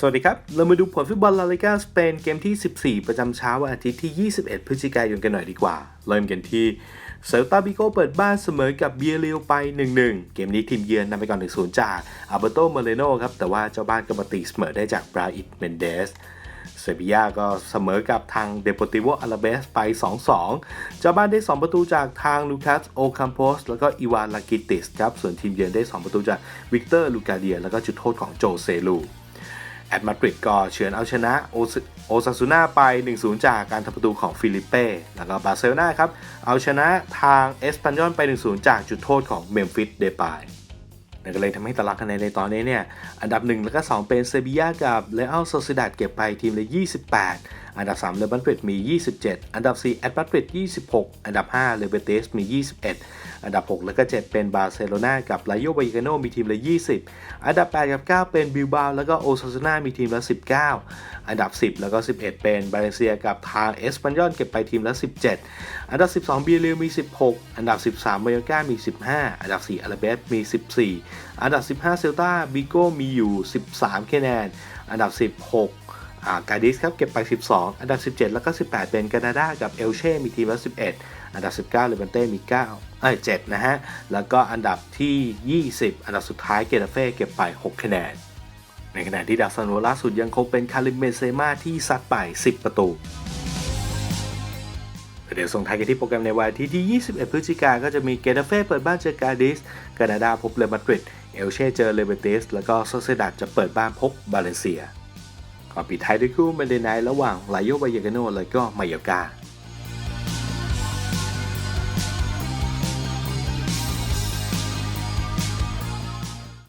สวัสดีครับ เรามาดูผลฟุตบอลลาลิกาสเปนเกมที่ 14 ประจำเช้าวันอาทิตย์ที่ 21 พฤศจิกายนกันหน่อยดีกว่า เริ่มกันที่เซลตาบิโกเปิดบ้านเสมอกับเบียเรียวไป 1-1 เกมนี้ทีมเยือนนำไปก่อน 1-0 จากอาเบโตเมเลโนครับ แต่ว่าเจ้าบ้านก็มาตีเสมอได้จากบราอิตเมนเดสเซบียาก็เสมอกับทางเดโปติโวอาราเบสไป 2-2 เจ้าบ้านได้ 2 ประตูจากทางลูคัสโอคัมโพส แล้วก็อีวานลากิติสครับ ส่วนทีมเยือนได้ 2 ประตูจากวิกเตอร์ลูกาเดีย แล้วก็จุดโทษของโจเซลู แอตมาดริดก็เฉือนเอาชนะโอซโอซาซูน่าไป 1-0 จากการทำประตูของฟิลิปเป้ แล้วก็บาร์เซโลนาครับ เอาชนะทางเอสปันยอนไป 1-0 จากจุดโทษของเมมฟิสเดปายนั่นก็เลยทำให้ตารางคะแนนในตอนนี้เนี่ย อันดับ 1 แล้วก็ 2 เป็นเซบียากับเลอัลโซซิดาดเก็บไปทีมละ 28 อันดับ3เลบันเปรดมี 27 อันดับ4แอตมาดริด26 อันดับ5เลเบเตสมี 21 อันดับ 6 และก็ 7 เป็นบาร์เซโลนากับไลโยบายกาโนมีทีมละ 20 อันดับ 8 กับ 9 เป็นบิลบาแล้วก็โอซาซนามีทีมละ 19 อันดับ 10 แล้วก็ 11 เป็นบาเลเซียกับทางเอสปันยอนเก็บไปทีมละ 17 อันดับ 12บีเรียมี 16 อันดับ 13มายอกามี 15 อันดับ 4อาราเบสมี 14 อันดับ 15เซลตาบิโก้มีอยู่ 13คะแนน อันดับ 16 กาดิสครับเก็บไป 12 อันดับ 17 แล้วก็ 18 เป็นแคนาดากับเอลเช่มีทีมละ11 อันดับ 19เลเวนเต้มี 9 เอ้ย 7 นะฮะ แล้วก็อันดับที่ 20 อันดับสุดท้ายเกตาเฟ่เก็บไป 6 คะแนน ในขณะที่ดาวซันโวล่าสุดยังคงเป็นคาริมเบเซมาที่ซัดไป 10 ประตูเดี๋ยวส่งท้ายกันที่โปรแกรมในวันอาที่ที่ 21 พฤศจิกาก็จะมีเกตาเฟ่เปิดบ้านเจอกาดิสกานาดาพบเรอัลมาดริด เอลเช่เจอเลเบเตส แล้วก็โซเซดัดจะเปิดบ้านพบบาเลนเซีย มาปิดท้ายด้วยคู่เมเดนไนระหว่างไลโยบายากาโนและก็มายากา